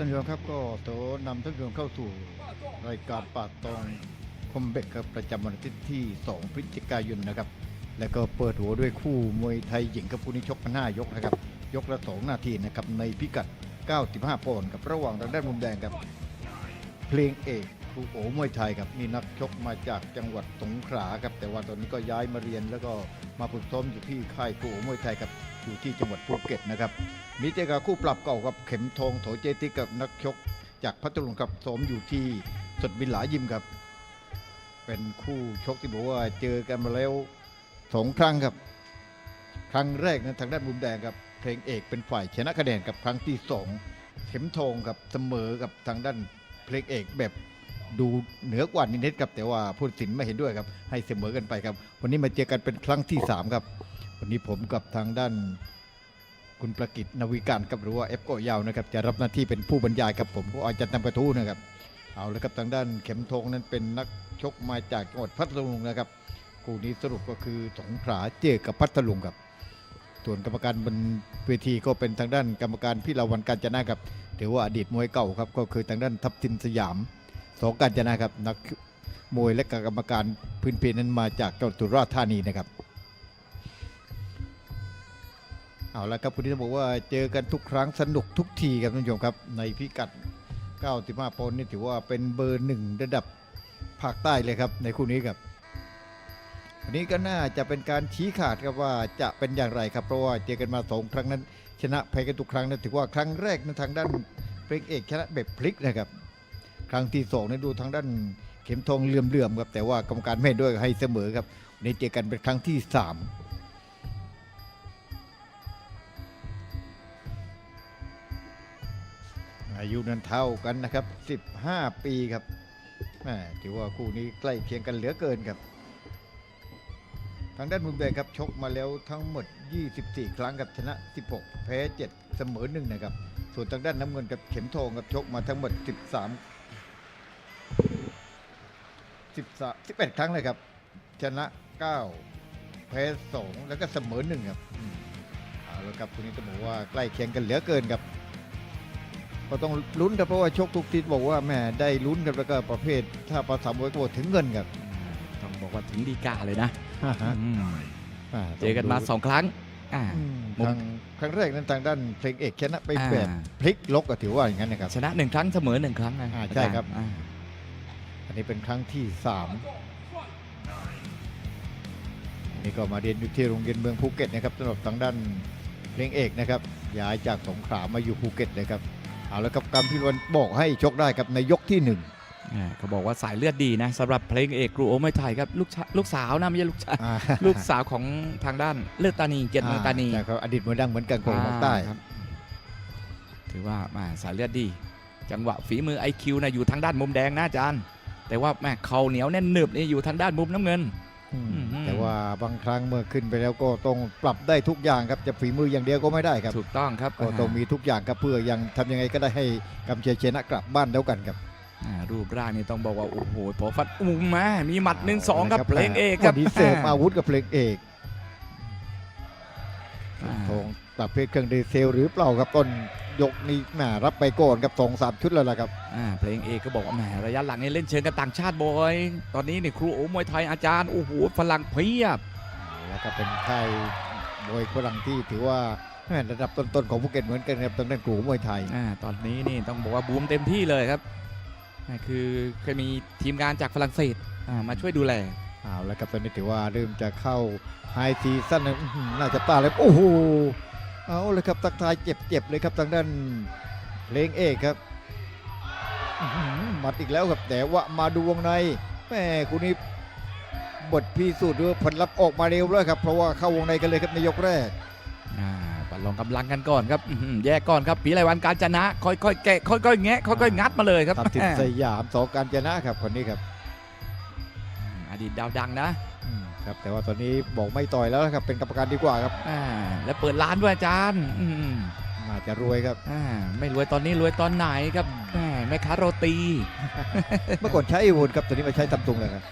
ท่านผู้ชมครับก็โตนำท่านผู้ชมเข้าสู่รายการป่าตองคอมเบกครับประจำวันอาทิตย์ที่ 2 พฤศจิกายนนะครับ แล้วก็เปิดหัวด้วยคู่มวยไทยหญิงกับคู่นี้ชกกัน5ยกนะครับ ยกละ 2 นาทีนะครับในพิกัด 95ปอนด์กับระหว่างทางด้านมุมแดงครับเพลงเอก ครูโอมวยไทยครับนี่นักชกมาจากจังหวัดสงขลาครับแต่ว่าตอนนี้ก็ย้ายมาเรียนแล้วก็มาฝึกซ้อมอยู่ที่ค่ายครูโอมวยไทยครับอยู่ที่จังหวัดภูเก็ตนะครับมีเจอกับคู่ปรับเก่ากับเข็มทองโถเจติกับนักชก จากพัทลุงครับซ้อมอยู่ที่สดบินหลายิมครับ เป็นคู่ชกที่บอกว่าเจอกันมาแล้วสองครั้งครับ ครั้งแรกนั้นทางด้านมุมแดงครับเพลงเอกเป็นฝ่ายชนะคะแนนกับครั้งที่สองเข็มทองกับเสมอกับทางด้านเพลงเอกแบบ ดูเหนือกว่านิดๆครับ แต่ว่าผู้สินไม่เห็นด้วยครับ ให้เสมอกันไปครับ วันนี้มาเจอกันเป็นครั้งที่สามครับ วันนี้ผมกับทางด้านคุณประกิตนวิการครับหรือว่าเอฟโกยาวนะครับ จะรับหน้าที่เป็นผู้บรรยายครับผมก็อาจารย์นำกระทู้นะครับ เอาละครับทางด้านเข็มทองนั้นเป็นนักชกมาจากจังหวัดพัทลุงนะครับคู่นี้สรุปก็คือสงขลาเจอกับพัทลุงครับ ส่วนกรรมการบนเวทีก็เป็นทางด้านกรรมการพี่ลาวันการจนะครับถือว่าอดีตมวยเก่าครับก็คือทางด้านทัพทิมสยาม สองการจนะครับนักมวยและกรรมการพื้นเพนั้นมาจากจังหวัดสุราษฎร์ธานีนะครับเอาละครับคุณที่บอกว่าเจอกันทุกครั้งสนุกทุกทีครับท่านผู้ชมครับ ในพิกัด 95ปอนด์นี่ถือว่าเป็นเบอร์หนึ่งระดับภาคใต้เลยครับในคู่นี้ครับวันนี้ก็น่าจะเป็นการชี้ขาดครับว่าจะเป็นอย่างไรครับเพราะว่าเจอกันมาสองครั้งนั้น ชนะแพ้กันทุกครั้งนะถือว่าครั้งแรกนั้นทางด้านเพลงเอกชนะแบบพลิกนะครับ ครั้งที่สองนี่ดูทางด้านเข็มทองเหลื่อมๆครับแต่ว่ากรรมการไม่นด้วยให้เสมอครับวันเจอกันเป็นครั้งที่สามอายุนั้นเท่ากันนะครับ 15 ปีครับแหมถือว่าคู่นี้ใกล้เคียงกันเหลือเกินครับ ทางด้านมุมแดงครับชกมาแล้วทั้งหมด 24 ครั้งครับชนะ 16 แพ้ 7 เสมอ1นะครับ ส่วนทางด้านน้ำเงินกับเข็มทองครับชกมาทั้งหมด 13 13 11 ครั้งเลยครับ ชนะ 9 แพ้2แล้วก็เสมอ1ครับอืมเอาละครับคู่นี้ต้องบอกว่าใกล้เคียงกันเหลือเกินครับ ก็ต้องลุ้นครับเพราะว่าชกทุกทีบอกว่าแหม่ได้ลุ้นกันแล้วก็ประเภท ถ้าภาษามวยก็บอกถึงเงินครับต้องบอกว่าถึงดีกาเลยนะอ่าฮะอืมอ่าเจอกันมาสองครั้งอ่า อืมมุม ทางครั้งแรกนั้นทางด้านเพลงเอกชนะไปอ่าแบบพลิกล็อกก็ถือว่าอย่างนั้นนะครับ ชนะหนึ่งครั้งเสมอหนึ่งครั้งนะอ่าใช่ครับอ่าอั นนี้เป็นครั้งที่สามอันนี่ก็มาเรียนอยู่ที่โรงเรียนเมืองภูเก็ตนะครับสำหรับทางด้านเพลงเอกนะครับย้ายจากสงขลามาอยู่ภูเก็ตเลยครับเอาแล้วครับการพิรวันบอกให้ชกได้ครับในยกที่หนึ่งอ่าเขาบอกว่าสายเลือดดีนะสำหรับเพลงเอกครูโอไม่ไทยครับลูกชายลูกสาวนะไม่ใช่ลูกชายอ่าลูกสาวของทางด้านเลือดตานีเกียรติเมืองตานีใช่ครับอดีตมวยดังเหมือนกันของภาคใต้อ่าครับถือว่าแม่สายเลือดดี จังหวะฝีมือ IQ นะอยู่ทางด้านมุมแดงนะอาจารย์ แต่ว่าแม่เข่าเหนียวแน่นหนึบนี่อยู่ทางด้านมุมน้ำเงินอืมอืมแต่ว่าบางครั้งเมื่อขึ้นไปแล้วก็ต้องปรับได้ทุกอย่างครับจะฝีมืออย่างเดียวก็ไม่ได้ครับถูกต้องครับก็ต้องมีทุกอย่างครับเพื่อยังทำยังไงก็ได้ให้กำเชียชนะกลับบ้านแล้วกันครับอ่ารูปร่างนี่ต้องบอกว่าโอ้โหพอฟัดอุ้มมามีหมัดหนึ่งสองครับเพลงเอกครับวันนี้เสิร์ฟอาวุธกับเพลงเอกอ่าทองประเภทเครื่องดีเซลหรือเปล่าครับต้น ยกนี้แหมรับไปก่อนครับสองสามชุดแล้วล่ะครับอ่าเพลงเอกก็บอกว่าแหมระยะหลังนี่เล่นเชิงกับต่างชาติบ่อย ตอนนี้นี่ครูโอมวยไทยอาจารย์โอ้โหฝรั่งเพียบ แล้วก็เป็นค่ายมวยฝรั่งที่ถือว่าแหม่ระดับต้นๆของภูเก็ตเหมือนกันครับทางด้านกลุ่มมวยไทยอ่าตอนนี้นี่ต้องบอกว่าบูมเต็มที่เลยครับอ่าคือเคยมีทีมงานจากฝรั่งเศสอ่ามาช่วยดูแลเอาแล้วครับตอนนี้ถือว่าเริ่มจะเข้าไฮซีซั่นแล้วอื้อหือน่าจะตาเลยโอ้โห เอาเลยครับตักทายเจ็บๆเลยครับทางด้านเพลงเอกครับอื้อหือหมัดอีกแล้วครับแต่ว่ามาดูวงในแม่คู่นี้บทพิสูจน์ด้วยผลลัพธ์ออกมาเร็วแล้วครับเพราะว่าเข้าวงในกันเลยครับในยกแรกอ่าประลองกำลังกันก่อนครับอื้อหือแยกก่อนครับปีไรวันการจนะ ค่อยๆแกะค่อยๆแงะค่อยๆงัดมาเลยครับทัพทิมสยามสอการจนะครับคนนี้ครับ อดีตดาวดังนะอืม ครับแต่ว่าตอนนี้บอกไม่ต่อยแล้วนะครับเป็นกรรมการดีกว่าครับอ่าแล้วเปิดร้านด้วยอาจารย์อืมน่าจะรวยครับอ่าไม่รวยตอนนี้รวยตอนไหนครับแหมแม่ค้าโรตี เมื่อก่อนใช้ไอโวนครับตอนนี้มาใช้ซัมซุงเลยครับ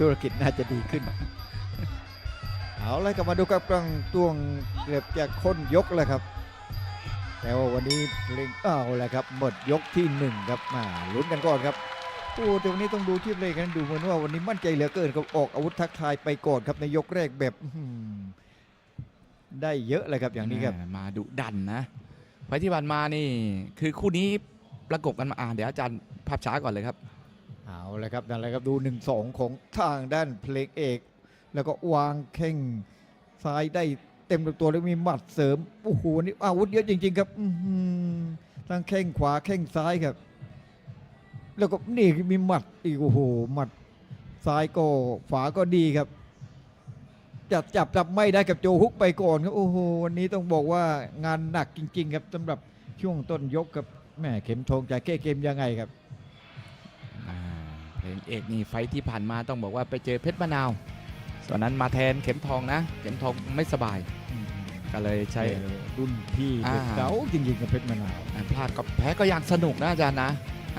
ธุรกิจน่าจะดีขึ้นเอาเลยกลับมาดูกับกลางตวงเกือบจะค้นยกเลยครับ แต่ว่าวันนี้เพลงเอาแหละครับหมดยกที่หนึ่งครับมาลุ้นกันก่อนครับ โอ้แต่วันนี้ต้องดูที่เพลงกันดูเหมือนว่าวันนี้มั่นใจเหลือเกินครับออกอาวุธทักทายไปก่อนครับในยกแรกแบบอื้อหือได้เยอะเลยครับอย่างนี้ครับแหม่มาดุดันนะไฟล์ที่ผ่านมานี่ คือคู่นี้ประกบกันมาอ่าเดี๋ยวอาจารย์ภาพช้าก่อนเลยครับ เอาเลยครับนั่นแหละครับดู1นสองของทางด้านเพลงเอก แล้วก็วางแข้งซ้ายได้เต็มลำตัวแล้วมีหมัดเสริมโอ้โหนี่อาวุธเยอะจริง ๆ ครับอื้อหือทั้งแข้งขวาแข้งซ้ายครับ แล้วก็นี่มีหมัดอีกโอ้โหหมัดซ้ายก็ขวาก็ดีครับจับจับจับไม่ได้กับโจฮุกไปก่อนครับโอ้โหวันนี้ต้องบอกว่างานหนักจริง ๆ ครับสำหรับช่วงต้นยกกับแม่เข็มทองจะแก้เกมยังไงครับอ่าเพลงเอกนี่ไฟท์ที่ผ่านมาต้องบอกว่าไปเจอเพชรมะนาวส่วนนั้นมาแทนเข็มทองนะ เข็มทองไม่สบาย ก็เลยใช้ใช่รุ่นพี่อ่าเก่าจริงๆกับเพชรมะนาวอ่าพลาดก็แพ้ก็ยังสนุกนะอาจารย์นะ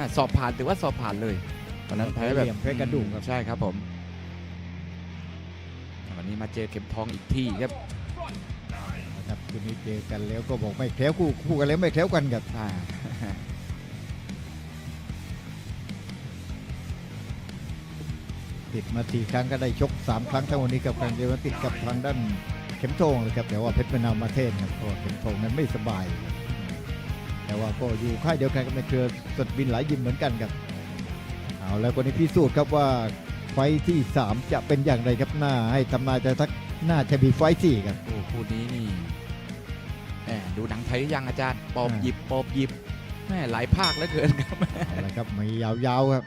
อ่าสอบผ่านถือว่าสอบผ่านเลยตอนนั้นแพ้แบบเหลี่ยมแพ้กระดูกครับใช่ครับผมวันนี้มาเจอเข็มทองอีกที่ครับนะครับคืนนี้เจอกันแล้วก็บอกไม่แคล้วคู่คู่กันแล้วไม่แคล้วกันครับอ่าติดมาสี่ครั้งก็ได้ชกสามครั้งทั้งวันนี้กับการเดียวติดกับทางด้านเข็มทองเลยครับแต่ว่าเพชรมะนาวมาเทศครับเพราะว่าเข็มทองนั้นไม่สบายครับ แต่ว่าก็อยู่ค่ายเดียวกันกับในเครือสดบินหลายยิมเหมือนกันครับ เอาแล้วคนนี้พิสูจน์ครับว่าไฟท์ที่ 3 จะเป็นอย่างไรครับหน้าให้ทำนายจะทักหน้าจะมีไฟท์สี่ครับ โอ้คู่นี้นี่แหมดูหนังไทยหรือยังอาจารย์ปอบอ่าหยิบปอบหยิบแม่หลายภาคเหลือเกินครับเอาละครับไม่ยาวๆครับ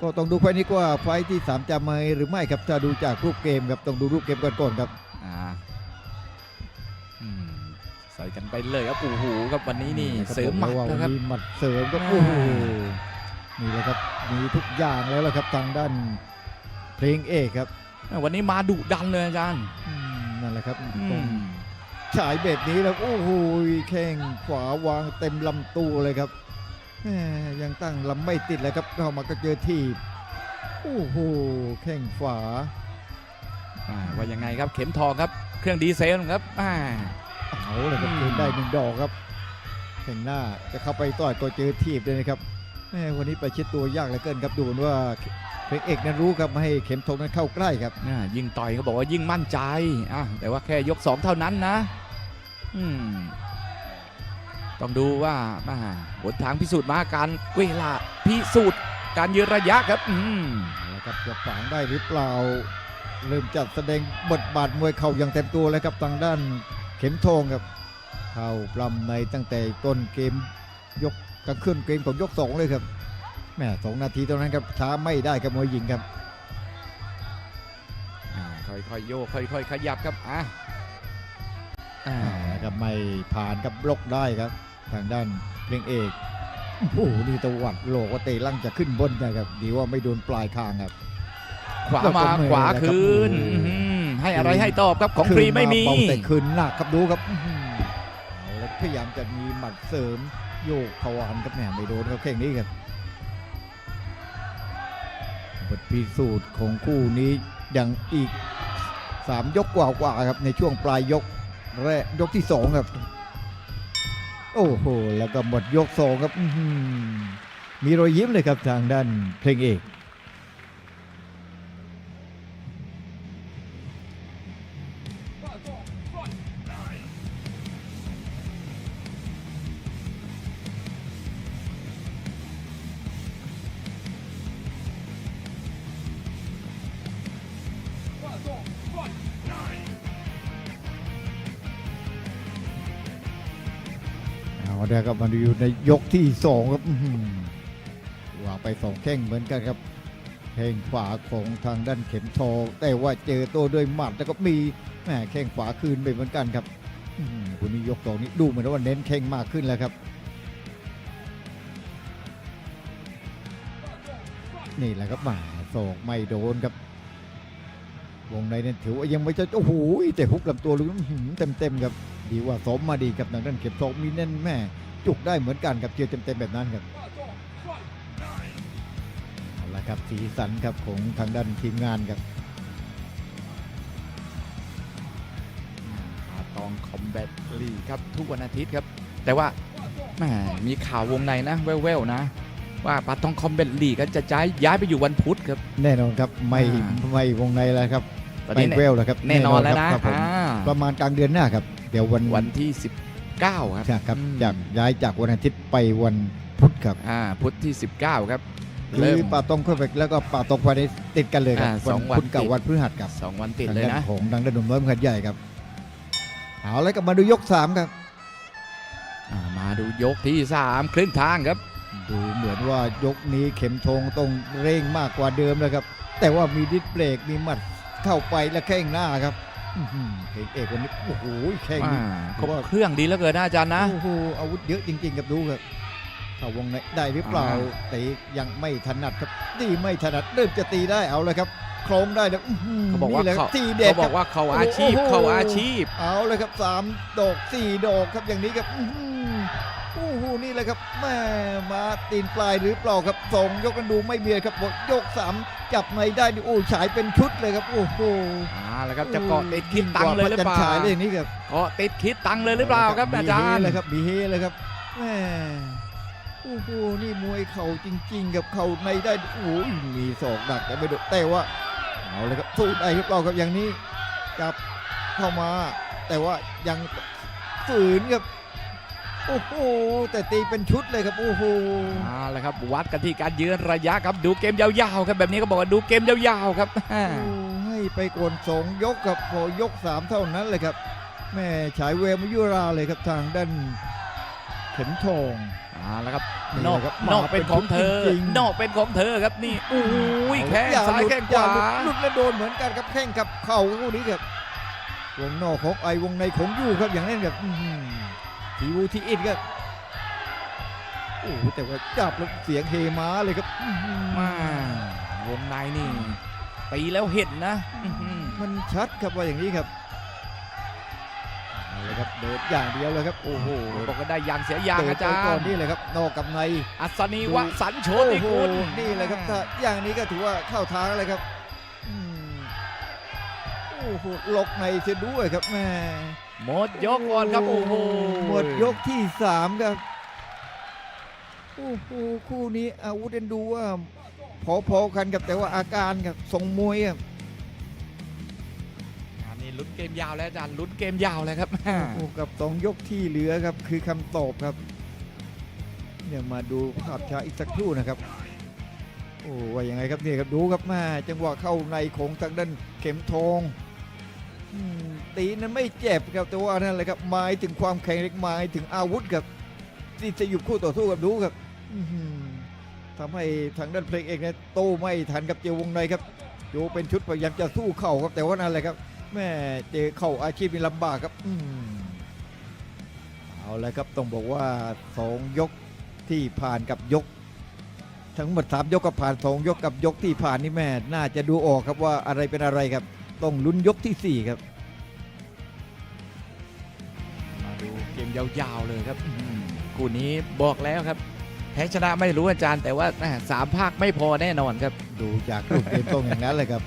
ก็ต้องดูไฟล์นี้ว่าไฟล์ที่ 3 จะมาหรือไม่ครับถ้าดูจากรูปเกมครับต้องดูรูปเกมก่อนก่อนครับ อ่าอืม ใส่กันไปเลยครับโอ้โหครับวันนี้นี่ะครับเสริมหมัดบอกแล้วนะคว่ารับมีหมัดเสริมครับอ่าโอ้โหนี่แหละครับมีทุกอย่างแล้วล่ะครับทางด้านเพลงเอกครับ วันนี้มาดุดันเลยอาจารย์อืมนั่นแหละครับอืต้องมฉายแบบนี้แล้วโอ้โหแข้งขวาวางเต็มลำตัวเลยครับแหม่ยังตั้งลำไม่ติดเลยครับเข้ามาก็เจอทีบโอ้โหแข้งขวาอ่าว่ายังไงครับเข็มทองครับ เครื่องดีเซลครับอ่า เอาเลยครับอืมเจอได้หนึ่งดอกครับแข่งหน้าจะเข้าไปต่อยก็เจอทีบเลยนะครับแหม่วันนี้ไปชิดตัวยากเหลือเกินครับดูเหมือนว่าเพลงเอกนั้นรู้ครับไม่ให้เข็มทองนั้นเข้าใกล้ครับอ่ายิ่งต่อยเขาบอกว่ายิ่งมั่นใจอะแต่ว่าแค่ยกสองเท่านั้นนะอืมต้องดูว่ามาหนทางพิสูจน์มาการเวลาพิสูจน์การยืนระยะครับอืมเอาละครับจะฝังได้หรือเปล่าเริ่มจัดแสดงบทบาทมวยเข่าอย่างเต็มตัวแล้วครับทางด้าน เข็มทองครับเข้าปล้ำในตั้งแต่ต้นเกมยกกลางขึ้นเกมของยกสองเลยครับแหม่สองนาทีเท่านั้นครับช้าไม่ได้ครับมวยหญิงครับอ่าค่อยๆโยกค่อย ๆ ขยับครับอะอ่าเอาละครับไม่ผ่านครับบล็อกได้ครับ ทางด้านเพลงเอกโอ้โหนี่ตะวัดโลกว่าเตะลั่งจะขึ้นบนนะครับดีว่าไม่โดนปลายคางครับ ขวาแล้วก็มาเมย์ขวาแล้วครับคืนโอ้โหอื้อหือ ให้อะไรให้ตอบครับของฟรีไม่มีขึ้นาเบาแต่คืนหนักครับดูครับอื้อหือเอาแล้วพยายามจะมีหมัดเสริมโยกขวานครับแหมไม่โดนครับแข่งนี้ครับบทพิสูจน์ของคู่นี้ยังอีกสามยกกว่าๆครับในช่วงปลายยกแรกยกที่สองครับ โอ้โห แล้วก็หมดยกสองครับอื้อหือมีรอยยิ้มเลยครับทางด้านเพลงเอก เอาเดี๋ยวครับมันอยู่ในยกที่สองครับวางไปสองแข้งเหมือนกันครับแข้งขวาของทางด้านเข็มทองแต่ว่าเจอตัวด้วยหมัดแล้วก็มีแหมแข้งขวาคืนไปเหมือนกันครับอื้อหือวันนี้ยกสองนี้ดูเหมือนว่าเน้นแข้งมากขึ้นแล้วครับ นี่แหละครับหมาศอกไม่โดนครับ วงในนั้นถือว่ายังไม่จะโอ้โหแต่ฮุกลำตัวรู้เต็มเต็มๆครับดีว่าสมมาดีกับทางด้านเข็มทองมีแน่นแม่จุกได้เหมือนกันครับเจอเต็มๆแบบนั้นครับเอาละครับสีสันครับของทางด้านทีมงานครับอาตองคอมแบทลีครับทุกวันอาทิตย์ครับ แต่ว่าแหมมีข่าววงในนะแว่วๆนะ ว่าปาตองคอมแบทลีก็จะย้ายย้ายไปอยู่วันพุธครับ แน่นอนครับไม่อ่าไม่วงในแล้วครับ ตอนไม่นี้เนี่ยเวลแล้วครับแน่นอนแล้วนะครับผมอ่าประมาณกลางเดือนหน้าครับ เดี๋ยววันวันที่ 19 ครับใช่ครับอืมจากย้ายจากวันอาทิตย์ไปวันพุธครับอ่าพุธที่ 19 ครับ หรือป่าตองเข้าไปแล้วก็ป่าตองภายในติดกันเลยครับอ่าสองวันพุธกับติด วันพฤหัสครับ2วันติดทางเลยด้านนะของทางด้านหนุ่มน้อยมขัดใหญ่ครับ เอาแล้วก็มาดูยกสามครับ อ่ามาดูยกที่ 3 ครึ่งทางครับ ดูเหมือนว่ายกนี้เข็มทงต้องเร่งมากกว่าเดิมนะครับ แต่ว่ามีดิสเบรกมีหมัด เข้าไปและแข้งหน้าครับอื้อหือเพลงเอกวันนี้โอ้โหแข้งนี่อ่าครบเครื่องดีแล้วเกินนะอาจารย์นะโอ้โหอาวุธเยอะจริงๆครับดูครับเข้าวงในได้หรือเปล่าอ่าแต่ยังไม่ถนัดครับตีไม่ถนัดเริ่มจะตีได้เอาเลยครับโครงได้แล้วอื้อหืเขาบอกว่านี่แหละเขาตีเด็ดเขาบคอรับกว่าเขาอาชีพโอ้โหเขาอาชีพ เอาเลยครับสามดอกสี่ดอกครับอย่างนี้ครับอื้อหือ โอ้โหนี่แหละครับแม่มาตีนปลายหรือเปล่าครับสองยกกันดูไม่มีครับยกสามจับไม่ได้ดิโอ้ฉายเป็นชุดเลยครับโอ้โหอ่าแล้วครับจะเกาะติดคิดตังค์เลยหรือเปล่าฉายเลยอย่างนี้ครับเกาะติดคิดตังค์เลยหรือเปล่าครับอาจารมีย์เฮเลยครับมีเฮเลยครับแม่โอ้โหนี่มวยเข่าจริง ๆ กับเข่าในได้โอ้ยมีศอกดักแต่ไม่โดนแต่ว่าเอาเลยครับสู้ได้หรือเปล่าครับอย่างนี้จับเข้ามา แต่ว่ายังฝืนครับ โอ้โหแต่ตีเป็นชุดเลยครับโอ้โหเอาละครับวัดกันที่การยืนระยะครับดูเกมยาวๆครับแบบนี้ก็บอกว่าดูเกมยาวๆครับโอ้ให้ไปกวนสองยกครับพอยกสามเท่านั้นเลยครับแม่ฉายเวรมายุราเลยครับทางด้านเข็มทองเอาละครับนี่นอกครับนอกเป็นของเธอมาเป็นจริงๆนอกเป็นของเธอครับนี่โอ้ยแข้งอย่ซ้ายหลุดแข้งอขวาหลุดหลุดและโดนเหมือนกันครับแข้งกับเข่าคู่นี้ครับวงนอกของไอวงในของยู่ครับอย่างนั้นครับอื้อหือ ทีวูทีอิดครับโอ้โหแต่ว่าจับแล้วเสียงเฮมาเลยครับอื้อหือมาวงในนี่ตีแล้วเห็นนะอื้อหือมันชัดครับว่าอย่างนี้ครับเอาเลยครับเดินอย่างเดียวเลยครับโอ้โหบอกก็ได้ยางเสียยางเดินอาจาไปก่อนรย์นี่เลยครับนอกกับในอัศนีวสันต์โชโอ้ติโหกุลนี่เลยครับถ้าอย่างนี้ก็ถือว่าเข้าทางเลยครับอืมโอ้โหหลอกในเสียด้วยครับแม่หมดยกก่อนครับโอ้โหหมดยกที่สามครับโอ้โหคู่นี้อาวุธเอ็นดูว่าพอๆกันครับแต่ว่าอาการครับทรงมวยครับงานนี้ลุ้นเกมยาวแล้วอาจารย์ลุ้นเกมยาวเลยครับโอ้กับสองยกที่เหลือครับคือคำตอบครับเนี่ยมาดูภาพช้าอีกสักครู่นะครับโอ้ว่ายังไงครับเนี่ยครับดูครับแม่จังหวะเข้าในของทางด้านเข็มทองอืม ตีนั้นไม่เจ็บครับแต่ว่านั่นแหละครับหมายถึงความแข็งแรงหมายถึงอาวุธครับที่จะหยุดคู่ต่อสู้กับดูครับอื้อหือทำให้ทางด้านเพลงเอกเนี่ยโตไม่ทันกับเจียววงในครับดูเป็นชุดพยายามจะสู้เข่าครับแต่ว่านั่นแหละครับแม่เจอเข่าอาชีพนี่ลำบากครับอืเอาละครับต้องบอกว่าสองยกที่ผ่านกับยก ทั้งหมดสามยกกับผ่านสองยกกับยกที่ผ่านนี่แม่น่าจะดูออกครับว่าอะไรเป็นอะไรครับ ต้องลุ้นยกที่สี่ครับ มาดูเกมยาวๆเลยครับอื้อหือคู่นี้บอกแล้วครับ แพ้ชนะไม่รู้อาจารย์ แต่ว่าแหม่สามภาคไม่พอแน่นอนครับ ดูจากรูปเกมตรงอย่างนั้นเลยครับ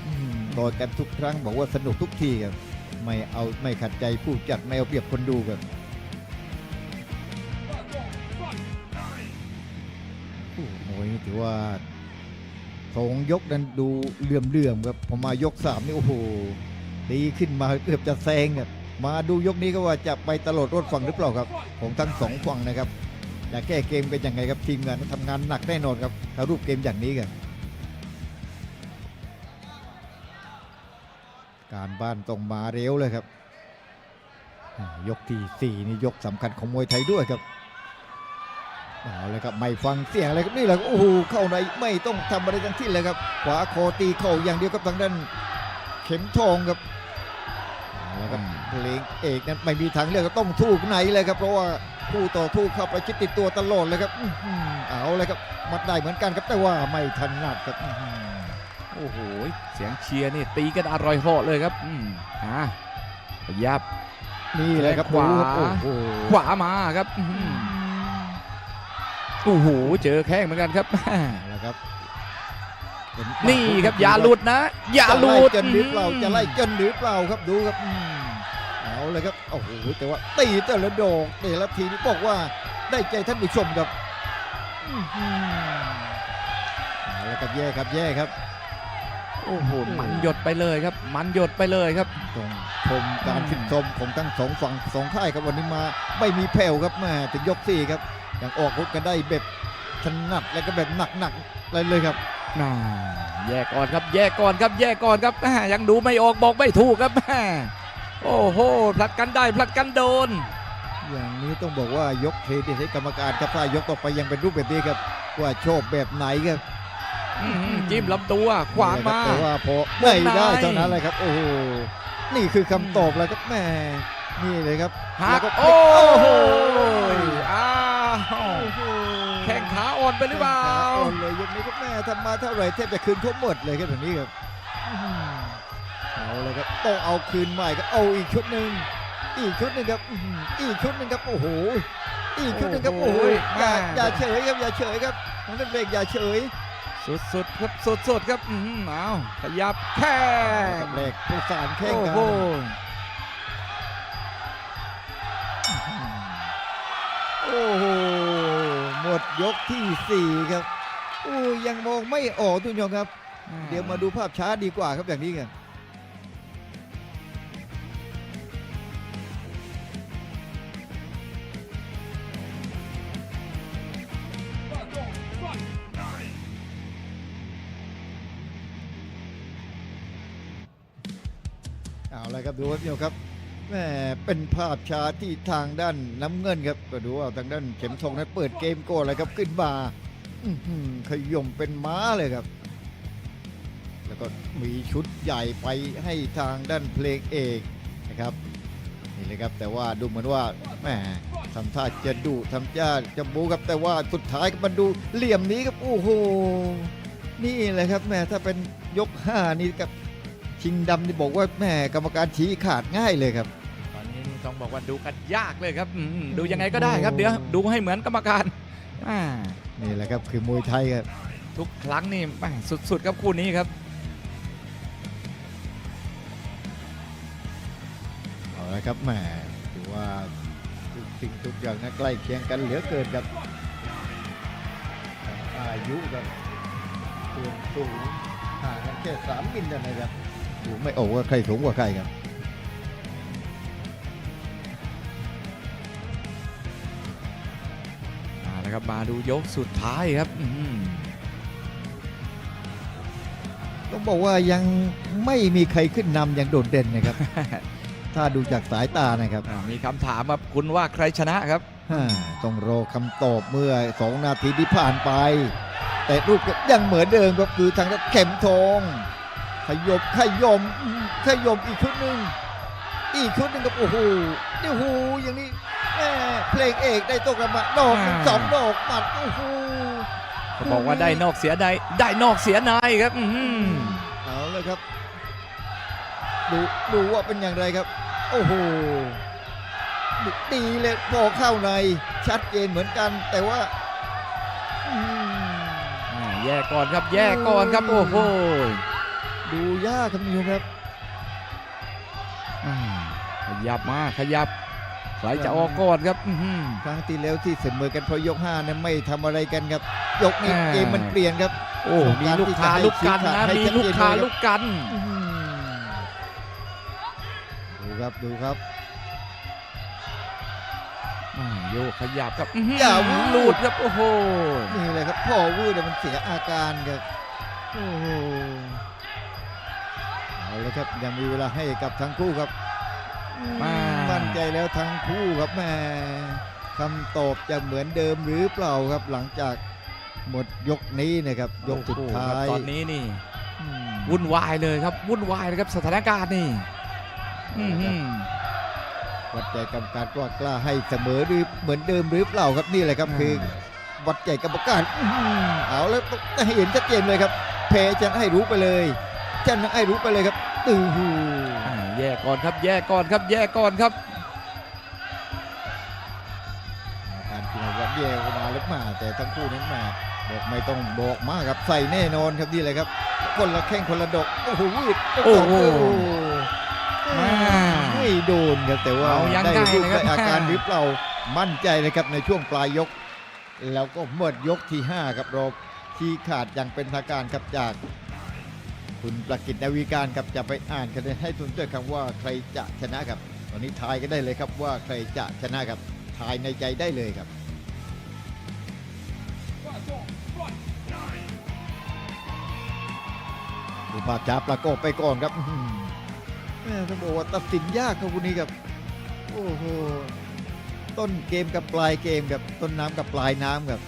ต่อยกันทุกครั้งบอกว่าสนุกทุกทีครับไม่เอาไม่ขัดใจผู้จัดไม่เอาเปรียบคนดูครับโอ้โหนี่ถือว่า สองยกนั้นดูเหลื่อมเลื่อมๆครับพอมายกสามนี่โอ้โหตีขึ้นมาเกือบจะแซงครับมาดูยกนี้ก็ว่าจะไปตลอดรถฝั่งหรือเปล่าครับ ของทั้งสองฝั่งนะครับจะแก้เกมกันยังไงครับทีมงานทำงานหนักแน่นอนครับถ้ารูปเกมอย่างนี้ครับการบ้านต้องมาเร็วเลยครับ ยกที่ 4 นี่ยกสำคัญของมวยไทยด้วยครับ เอาเลยครับไม่ฟังเสียงอะไรครับนี่แหละครับโอ้โหเข้าในไม่ต้องทำอะไรทั้งสิ้นเลยครับขวาคอตีเข่าอย่างเดียวครับทางด้านเข็มทองครับเอาละครับอืมเพลงเอกนั้นไม่มีทางเลือกก็ต้องทูกในเลยครับเพราะว่าคู่ต่อทูเข้าไปชิดติดตัวตลอดเลยครับอื้อหือเอาเลยครับมัดได้เหมือนกันครับแต่ว่าไม่ถนัดครับอื้อหือโอ้โหเสียงเชียร์นี่ตีกันอร่อยเหาะเลยครับอืมอ่าขยับนี่เลยครับขวาดูครับโอ้โหขวามาครับอื้อหือ โอ้โหเจอแข้งเหมือนกันครับแล้วครับเป็นี่ครับอย่าหลุดนะอย่าหลุดจะไล่จนหรือเปล่าจะไล่จนหรือเปล่าครับดูครับอืมเอาเอาเลยครับโอ้โหแต่ว่าตีแต่ละดอกแต่ละทีนี่บอกว่าได้ใจท่านผู้ชมครับอื้อหือเอาละครับแย่ครับแย่ครับโอ้โหมันหยดไปเลยครับ มันหยดไปเลยครับต้องชมการฟิตซ้อมของทั้งสองฝั่งสองค่ายครับวันนี้มาไม่มีแผ่วครับแม่ถึงยกสี่ครับ ยังออกรถกันได้แบบถนัดแล้วก็แบบหนักๆเลยเลยครับน่าแยกก่อนครับ แยกก่อนครับ แยกก่อนครับแม่ยังดูไม่ออกบอกไม่ถูกครับแม่โอ้โหผลัดกันได้ผลัดกันโดน อย่างนี้ต้องบอกว่ายกเครดิตให้กรรมการครับถ้ายกต่อไปยังเป็นรูปแบบนี้ครับว่าชอบแบบไหนครับอื้อหือจิ้มลำตัวขวางมาแต่ว่าพอไม่ได้วงในเท่านั้นเลยครับ โอ้โหนี่คือคำตอบแล้วครับแม่นี่เลยครับหัแล้วกก็โอ้โหโอ้อ้าวโหแข้งขาอ่อนไปหรือเปล่าแข้งขอ่อนเลยยกนี้ครับแม่ทำมาเท่าไหร่แทบจะคืนเขาหมดเลยครับแบบนี้ครับอื้อหือเอาเลยครับต้องเอาคืนใหม่ก็เอาอีกชุดหนึ่งอีกชุดหนึ่งครับอื้อหืออีกชุดหนึ่งครับโอ้โหอีกชุดหนึ่งครับโอ้โอ้โหโหอย่าแม่อย่าเฉยครับอย่าเฉยครับทั้งเด็กๆอย่าเฉยสุดๆครับสุดๆครับอื้อหือเอาขยับแข้งกับแรกผู้สารแข้งโอ้กันโหโอ้โหหม ดยกที่ 4 ครับอู้ยังมองไม่ออกทุกท่านครับ เดี๋ยวมาดูภาพช้าดีกว่าครับอย่างนี้กันเอาละครับดูครับโยครับ แหมเป็นภาพช้าที่ทางด้านน้ำเงินครับก็ดูว่าทางด้านเข็มทองนั้นเปิดเกมโกนเลยครับขึ้นมาอื้อหือขย่มเป็นม้าเลยครับ แล้วก็มีชุดใหญ่ไปให้ทางด้านเพลงเอกนะครับนี่เลยครับแต่ว่าดูเหมือนว่าแหมทำท่าจะดุทำท่าจะบูครับแต่ว่าสุดท้ายมันดูเหลี่ยมนี้ครับโอ้โหนี่แหละครับแหมถ้าเป็นยกห้านี่กับ ชิงดำนี่บอกว่าแม่กรรมการชี้ขาดง่ายเลยครับ ตอนนี้ต้องบอกว่าดูกันยากเลยครับอื้อหือดูยังไงก็ได้ครับ เดี๋ยวดูให้เหมือนกรรมการอ่านี่แหละครับคือมวยไทยครับ ทุกครั้งนี่แม่งสุดๆครับคู่นี้ครับ เอาละครับแหมถือว่าทุกสิ่งทุกอย่างนะใกล้เคียงกันเหลือเกินครับอายุครับส่วนสูงห่างกันแค่สามมิลเท่านั้นครับ ดูไม่โอ้ว่าใครสูงกว่าใครครับมาแล้วครับมาดูยกสุดท้ายครับอื้อหือต้องบอกว่ายังไม่มีใครขึ้นนำอย่างโดดเด่นนะครับ ถ้าดูจากสายตานะครับอ่ามีคำถามครับคุณว่าใครชนะครับฮ่าต้องรอคำตอบเมื่อ2นาทีที่ผ่านไป แต่รูปก็ยังเหมือนเดิมก็คือทางด้านเข็มทอง ขยบขยมอืมขยมอีกชุดหนึ่งอีกชุดหนึ่งกับโอ้โหนี่โอ้โหอย่างนี้แม่เพลงเอกได้ตกกระมาดอกหนึ่งอ่าสองดอกหมัดโอ้โหเขาบอกว่าได้นอกเสียได้ได้นอกเสียในครับอื้อหือเอาเลยครับ ดูดูว่าเป็นอย่างไรครับ โอ้โหดีเลยพอเข้าในชัดเจนเหมือนกัน แต่ว่าอืมอ่าแยกก่อนครับแยกก่อนครับ โอ้โห ดูยากครับคุณผู้ชมครับอ่าขยับมาขยับใครจะออกก่อนครับอื้อหือครั้งที่แล้วที่เสมอกันเพราะยก5นั้นไม่ทำอะไรกันครับ ยกนี้อ่าเกมมันเปลี่ยนครับ โอ้มีลูกค้าลูกกันนะให้มีชัดเจนลูกค้าเลยครับลูกกันอื้อหือดูครับดูครับอ่าโยกขยับครับอื้อหืออย่าวูบหลุดครับโอ้โหนี่เลยครับพอวืดเนี่ยมันเสียอาการครับโอ้โหเอาเลยครับยังมีเวลาให้กับทั้งคู่ครับมามั่นใจแล้วทั้งคู่ครับแม่คำตอบจะเหมือนเดิมหรือเปล่าครับหลังจากหมดยกนี้นะครับยกสุดโอ้โหท้าครับยตอนนี้นี่อืมวุ่นวายเลยครับวุ่นวายเลยครับสถานการณ์นี่อื้อหือวัดใจกรรมการว่ากล้าให้เสมอหรือเหมือนเดิมหรือเปล่าครับนี่แหละครับคือวัดใจกรรมการอื้อหือเอาแล้วต้องให้เห็นชัดเจนเลยครับแพ้จะให้รู้ไปเลย จะให้รู้ไปเลยครับตื้อหูอ่าแยกก่อนครับ แยกก่อนครับ แยกก่อนครับการพินาวัดแย่เข้ามาแล้วมา แต่ทั้งคู่นั้นมาบอกไม่ต้องบอกมากครับใส่แน่นอนครับนี่เลยครับคนละแข้งคนละดอกโอ้โหวืดโอ้โหโอ้โหมาเฮ้ยไม่โดนครับแต่ว่าเอายังได้ได้รูปเลยครับได้อาการหรือเปล่ามั่นใจเลยครับในช่วงปลายยก แล้วก็หมดยกที่ 5 ครับรอบที่ขาดอย่างเป็นทางการครับจาก คุณประกิตนาวีการครับจะไปอ่านคะแนนให้ทุนด้วยคำว่าใครจะชนะครับ ตอนนี้ทายกันได้เลยครับว่าใครจะชนะครับทายในใจได้เลยครับดูภาพช้าประกอบไปก่อนครับแม่ต้องบอกว่าตัดสินยากครับคุณนี้ครับโอ้โหต้นเกมกับปลายเกมกับต้นน้ำกับปลายน้ำครับ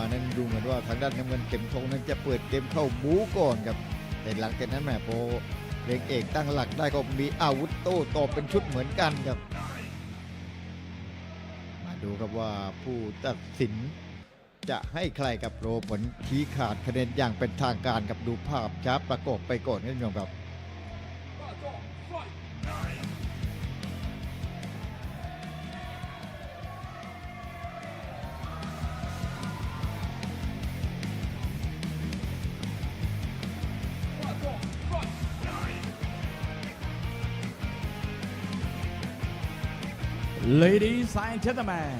มานั้นดูเหมือนว่าทางด้านน้ำเงินเข็มทองนั้นจะเปิดเกมเข้าบู๊ก่อนครับแต่หลังจากนั้นแหมพอเรงเอกตั้งหลักได้ก็มีอาวุธโต้ตอบเป็นชุดเหมือนกันครับ มาดูครับว่าผู้ตัดสินจะให้ใครกับโรผลชี้ขาดคะแนนอย่างเป็นทางการกับดูภาพช้าประกอบไปก่อนนะท่านผู้ชมครับ Ladies and gentlemen,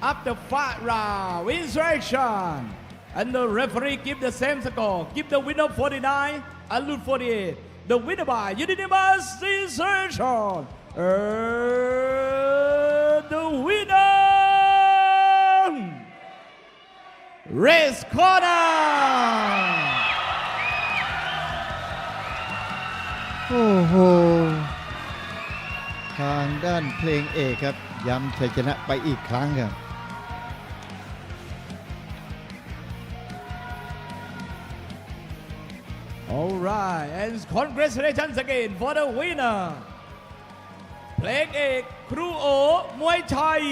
after five round instruction, and the referee give the same score, give the winner 49 and lose 48. The winner by unanimous decision. Uh, the winner, race corner. โอ้โห ทางด้านเพลงเอกครับ ย้ำชัยชนะไปอีกครั้งครับ All right, and congratulations again for the winner. เพลงเอกครูโอมวยไทย